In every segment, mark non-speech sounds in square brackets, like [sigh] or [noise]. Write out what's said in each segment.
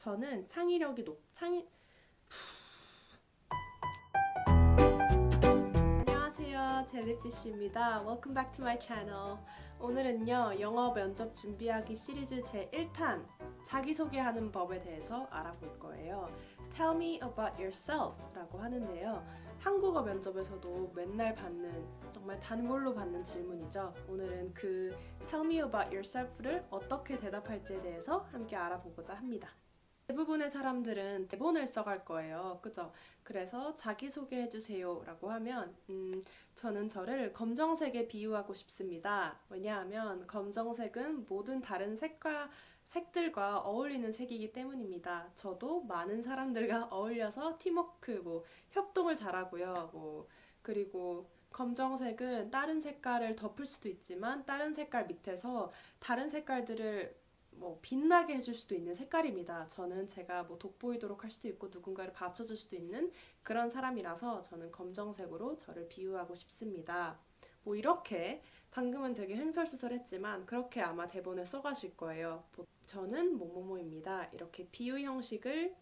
저는 창의력이 높 창의 안녕하세요 젤리피쉬입니다. Welcome back to my channel. 오늘은요 영어 면접 준비하기 시리즈 제 1탄 자기소개하는 법에 대해서 알아볼 거예요. Tell me about yourself라고 하는데요. 한국어 면접에서도 맨날 받는 정말 단골로 받는 질문이죠. 오늘은 그 Tell me about yourself를 어떻게 대답할지에 대해서 함께 알아보고자 합니다. 대부분의 사람들은 대본을 써갈 거예요. 그죠? 그래서 자기소개해 주세요 라고 하면, 음, 저는 저를 검정색에 비유하고 싶습니다. 왜냐하면 검정색은 모든 다른 색과, 색들과 어울리는 색이기 때문입니다. 저도 많은 사람들과 [laughs] 어울려서 팀워크, 뭐, 협동을 잘하고요. 뭐, 그리고 검정색은 다른 색깔을 덮을 수도 있지만 다른 색깔 밑에서 다른 색깔들을 뭐 빛나게 해줄 수도 있는 색깔입니다. 저는 제가 뭐 돋보이도록 할 수도 있고 누군가를 받쳐줄 수도 있는 그런 사람이라서 저는 검정색으로 저를 비유하고 싶습니다. 뭐 이렇게 방금은 되게 횡설수설했지만 그렇게 아마 대본을 써가실 거예요. 저는 뭐뭐뭐입니다. 이렇게 비유 형식을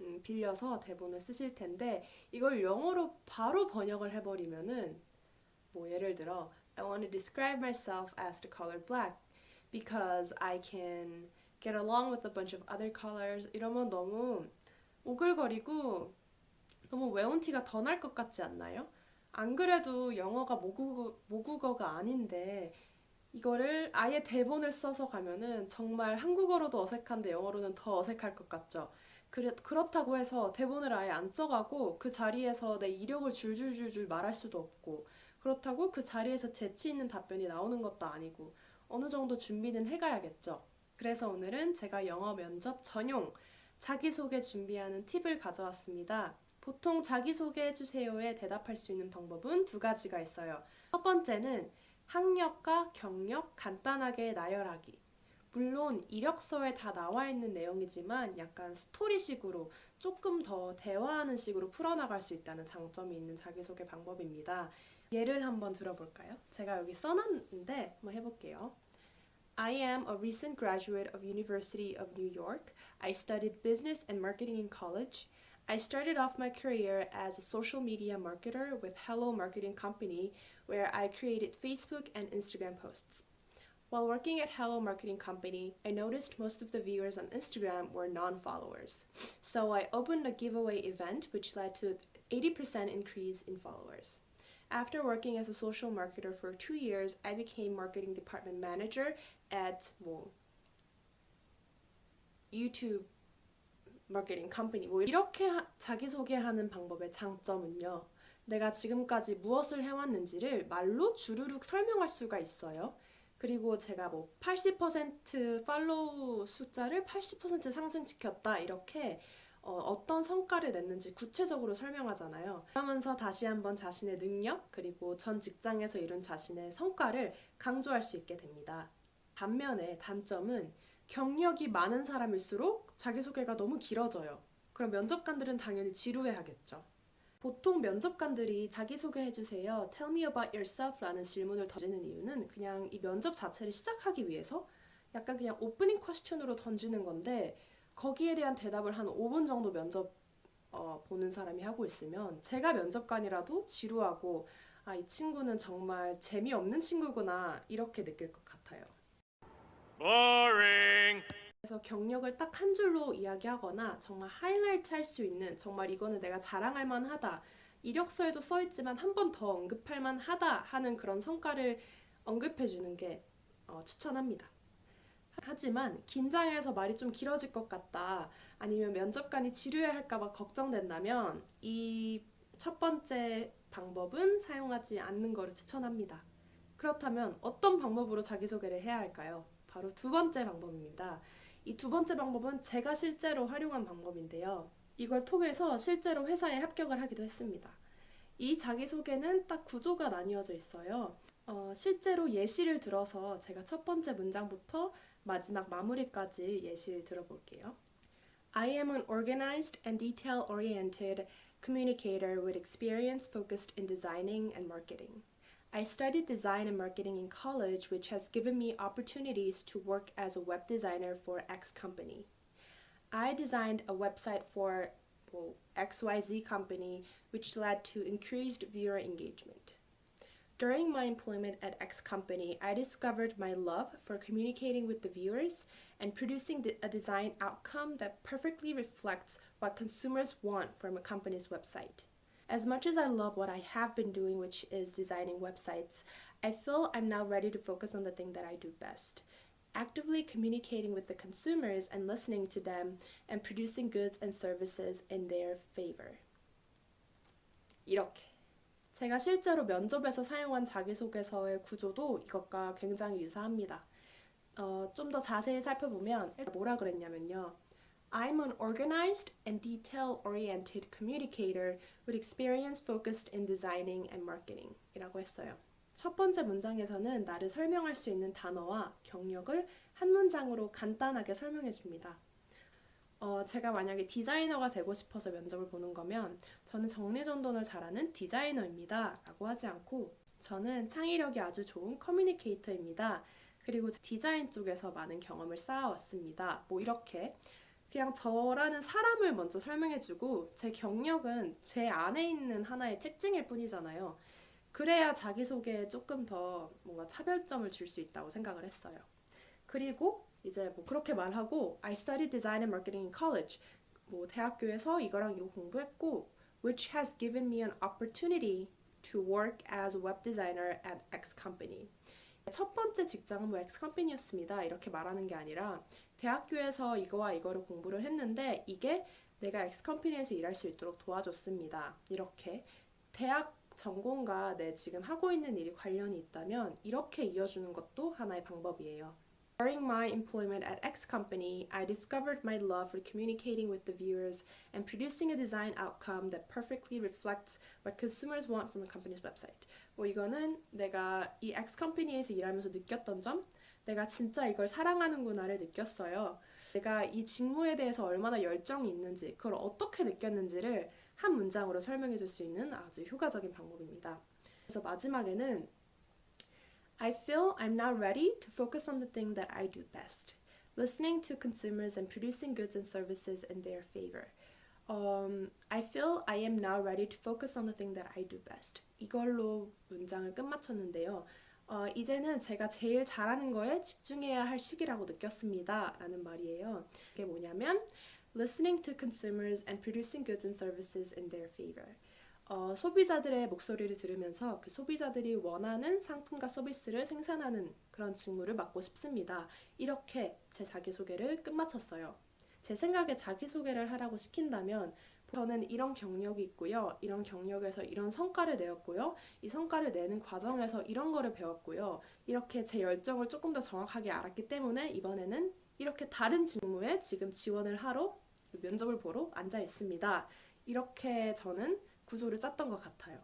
음, 빌려서 대본을 쓰실 텐데 이걸 영어로 바로 번역을 해버리면은 뭐 예를 들어 I want to describe myself as the color black. Because I can get along with a bunch of other colors 이러면 너무 오글거리고 너무 외운 티가 더 날 것 같지 않나요? 안 그래도 영어가 모국어, 모국어가 아닌데 이거를 아예 대본을 써서 가면은 정말 한국어로도 어색한데 영어로는 더 어색할 것 같죠. 그래, 그렇다고 해서 대본을 아예 안 써가고 그 자리에서 내 이력을 줄줄줄줄 말할 수도 없고 그렇다고 그 자리에서 재치 있는 답변이 나오는 것도 아니고 어느 정도 준비는 해가야겠죠. 그래서 오늘은 제가 영어 면접 전용 자기소개 준비하는 팁을 가져왔습니다. 보통 자기소개 해주세요에 대답할 수 있는 방법은 두 가지가 있어요. 첫 번째는 학력과 경력 간단하게 나열하기. 물론 이력서에 다 나와 있는 내용이지만 약간 스토리식으로 조금 더 대화하는 식으로 풀어나갈 수 있다는 장점이 있는 자기소개 방법입니다. 예를 한번 들어볼까요? 제가 여기 써놨는데 한번 해볼게요. I am a recent graduate of University of New York. I studied business and marketing in college. I started off my career as a social media marketer with Hello Marketing Company, where I created Facebook and Instagram posts. While working at Hello Marketing Company, I noticed most of the viewers on Instagram were non followers. So I opened a giveaway event which led to 80% increase in followers. After working as a social marketer for two years, I became marketing department manager at 뭐 YouTube marketing company. 뭐 이렇게 하, 자기소개하는 방법의 장점은요. 내가 지금까지 무엇을 해왔는지를 말로 주르륵 설명할 수가 있어요. 그리고 제가 뭐 80% 팔로우 숫자를 80% 상승시켰다 이렇게 어, 떤 성과를 냈는지 구체적으로 설명하잖아요. 그러면서 다시 한번 자신의 능력 그리고 전 직장에서 이룬 자신의 성과를 강조할 수 있게 됩니다. 반면에 단점은 경력이 많은 사람일수록 자기소개가 너무 길어져요. 그럼 면접관들은 당연히 지루해 하겠죠. 보통 면접관들이 자기소개해 주세요. Tell me about yourself 라는 질문을 던지는 이유는 그냥 이 면접 자체를 시작하기 위해서 약간 그냥 오프닝 퀘스천으로 던지는 건데 거기에 대한 대답을 한 5분 정도 면접 어, 보는 사람이 하고 있으면 제가 면접관이라도 지루하고 아, 이 친구는 정말 재미없는 친구구나 이렇게 느낄 것 같아요. Boring. 그래서 경력을 딱 한 줄로 이야기하거나 정말 하이라이트 할 수 있는 정말 이거는 내가 자랑할 만하다. 이력서에도 써 있지만 한 번 더 언급할 만하다 하는 그런 성과를 언급해 주는 게 어, 추천합니다. 하지만 긴장해서 말이 좀 길어질 것 같다. 아니면 면접관이 지루해 할까봐 걱정된다면 이 첫 번째 방법은 사용하지 않는 거를 추천합니다. 그렇다면 어떤 방법으로 자기소개를 해야 할까요? 바로 두 번째 방법입니다. 이 두 번째 방법은 제가 실제로 활용한 방법인데요. 이걸 통해서 실제로 회사에 합격을 하기도 했습니다. 이 자기소개는 딱 구조가 나뉘어져 있어요. 어, 실제로 예시를 들어서 제가 첫 번째 문장부터 마지막 마무리까지 예시를 들어볼게요. I am an organized and detail oriented communicator with experience focused in designing and marketing. I studied design and marketing in college, which has given me opportunities to work as a web designer for X company. I designed a website for well, XYZ company, which led to increased viewer engagement. During my employment at X company, I discovered my love for communicating with the viewers and producing the- a design outcome that perfectly reflects what consumers want from a company's website. As much as I love what I have been doing, which is designing websites, I feel I'm now ready to focus on the thing that I do best. Actively communicating with the consumers and listening to them and producing goods and services in their favor. 이렇게. 제가 실제로 면접에서 사용한 자기소개서의 구조도 이것과 굉장히 유사합니다. 어, 좀 더 자세히 살펴보면 뭐라 그랬냐면요. I'm an organized and detail-oriented communicator with experience focused in designing and marketing 이라고 했어요. 첫 번째 문장에서는 나를 설명할 수 있는 단어와 경력을 한 문장으로 간단하게 설명해 줍니다. 어, 제가 만약에 디자이너가 되고 싶어서 면접을 보는 거면 저는 정리정돈을 잘하는 디자이너입니다. 라고 하지 않고 저는 창의력이 아주 좋은 커뮤니케이터입니다. 그리고 디자인 쪽에서 많은 경험을 쌓아왔습니다. 뭐 이렇게 그냥 저라는 사람을 먼저 설명해주고 제 경력은 제 안에 있는 하나의 특징일 뿐이잖아요. 그래야 자기소개에 조금 더 뭔가 차별점을 줄 수 있다고 생각을 했어요. 그리고 이제 뭐 그렇게 말하고 I studied design and marketing in college. 뭐 대학교에서 이거랑 이거 공부했고 which has given me an opportunity to work as a web designer at X company. 첫 번째 직장은 뭐 X 컴퍼니였습니다. 이렇게 말하는 게 아니라 대학교에서 이거와 이거를 공부를 했는데 이게 내가 X 컴퍼니에서 일할 수 있도록 도와줬습니다. 이렇게 대학 전공과 내 지금 하고 있는 일이 관련이 있다면 이렇게 이어주는 것도 하나의 방법이에요. During my employment at X company, I discovered my love for communicating with the viewers and producing a design outcome that perfectly reflects what consumers want from a company's website. 뭐 이거는 내가 이 X 컴퍼니에서 일하면서 느꼈던 점, 내가 진짜 이걸 사랑하는구나를 느꼈어요. 내가 이 직무에 대해서 얼마나 열정이 있는지, 그걸 어떻게 느꼈는지를 한 문장으로 설명해 줄 수 있는 아주 효과적인 방법입니다. 그래서 마지막에는 I feel I'm now ready to focus on the thing that I do best. Listening to consumers and producing goods and services in their favor. Um, I feel I am now ready to focus on the thing that I do best. 이걸로 문장을 끝마쳤는데요. 어, 이제는 제가 제일 잘하는 거에 집중해야 할 시기라고 느꼈습니다. 라는 말이에요. 이게 뭐냐면 listening to consumers and producing goods and services in their favor. 어, 소비자들의 목소리를 들으면서 그 소비자들이 원하는 상품과 서비스를 생산하는 그런 직무를 맡고 싶습니다. 이렇게 제 자기소개를 끝마쳤어요. 제 생각에 자기소개를 하라고 시킨다면 저는 이런 경력이 있고요. 이런 경력에서 이런 성과를 내었고요. 이 성과를 내는 과정에서 이런 거를 배웠고요. 이렇게 제 열정을 조금 더 정확하게 알았기 때문에 이번에는 이렇게 다른 직무에 지금 지원을 하러 면접을 보러 앉아 있습니다. 이렇게 저는 구조를 짰던 것 같아요.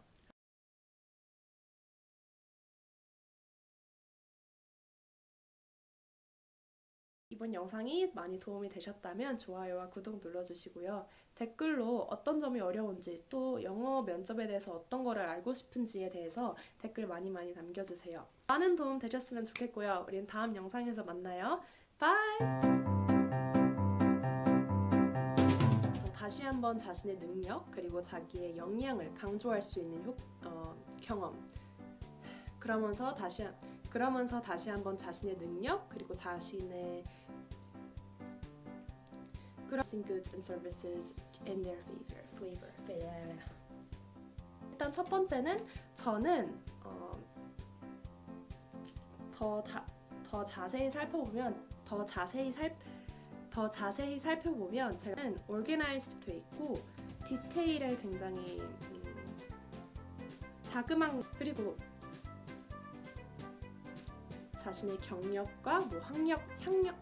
이번 영상이 많이 도움이 되셨다면 좋아요와 구독 눌러주시고요. 댓글로 어떤 점이 어려운지 또 영어 면접에 대해서 어떤 거를 알고 싶은지에 대해서 댓글 많이 많이 남겨주세요. 많은 도움 되셨으면 좋겠고요. 우린 다음 영상에서 만나요. 바이! 다시 한번 자신의 능력 그리고 자기의 역량을 강조할 수 있는 효, 어, 경험. 그러면서 다시 한- 그러면서 다시 한번 자신의 능력 그리고 자신의 producing goods and services in their favor. flavor. flavor. 일단 첫 번째는 저는 어, 더, 다, 더 자세히 살펴보면 더 자세히 살, 더 자세히 살펴보면 제가는 organized 돼 있고 디테일에 굉장히 음, 자그만 그리고 자신의 경력과 뭐 학력, 학력